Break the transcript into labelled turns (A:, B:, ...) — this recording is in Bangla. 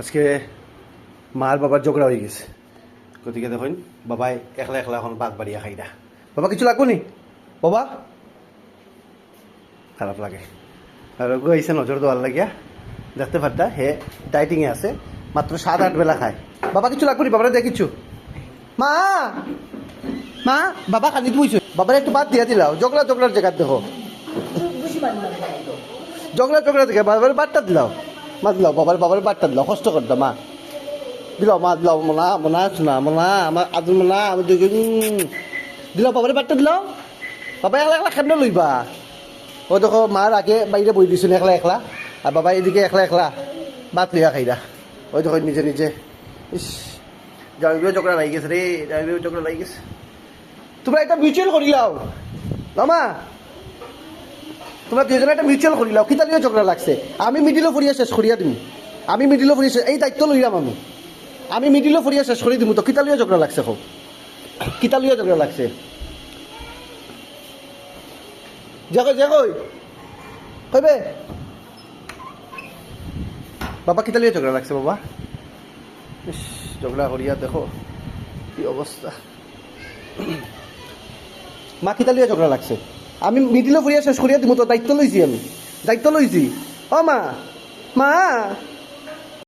A: আজকে মার বাবার ঝগড়া হয়ে গেছে। গতিকে দেখুন বাবাই একলা একলা এখন বাঘ বাড়িয়া খাই না। বাবা কিছু লাগবো নি? বাবা? খারাপ লাগে। আর রঘু আইসে নজর দেওয়ার লাগিয়া। দেখতে পারতা হে ডাইটিংয়ে আছে মাত্র সাত আট বেলা খায়। বাবা কিছু লাগবো নি? বাবারা দেখ কিছু। মা! মা বাবা কান্দি তুইছো বাবার একটু বাদ দিয়া দিলাও। জগলা জগলার জায়গা দেখো। জগলা জগলা থেকে বাবার বাট্টা দিলাও। মা দিলাও বাবার বাবার বাট্টা দিলাও কষ্ট করতো মা। দিলাও মা দিলাও মনা মনা শোনা মনা, আমার আদুল মনা, আমি দিলাও, বাবার বাট্টা দিলাও বাবা একলা একলা খাদ্য লইবা? ও দেখো, মার আগে বাইরে বই দিছিল, একলা একলা। আর বাবা এদিকে একলা একলা ভাত লইয়া খাইরা ওই দেখো, নিজে নিজে। ইস জামিবিও চকরা লাগি গেছে রে জামিবিও চকরা লাগি গেছে। তোমরা একটা মিউচুয়াল করিলাও। মামা তোমরা দুজনে একটা মিউচুয়াল করিলাও কিতালিও ঝগড়া লাগছে। আমি মিডিলও ফরিয়া শেষ করিয়া দিম। আমি মিডিলও ফরিয়া এই দায়িত্ব লইলাম আমি। আমি মিডিলও ফরিয়া শেষ করে দিম তো। কিতালিও ঝগড়া লাগছে হোক কিতালিও ঝগড়া লাগছে। যাকই যাকই কইবে বাবা কিতালিও ঝগড়া লাগছে বাবা। ঝগড়া করিয়া দেখো কি অবস্থা। মা কিতালিয়া ঝগড়া লাগছে। আমি মিডিলও ফুরিয়া শেষ করিয়া দিব তো দায়িত্ব লইছি আমি। দায়িত্ব লইছি। ও মা মা।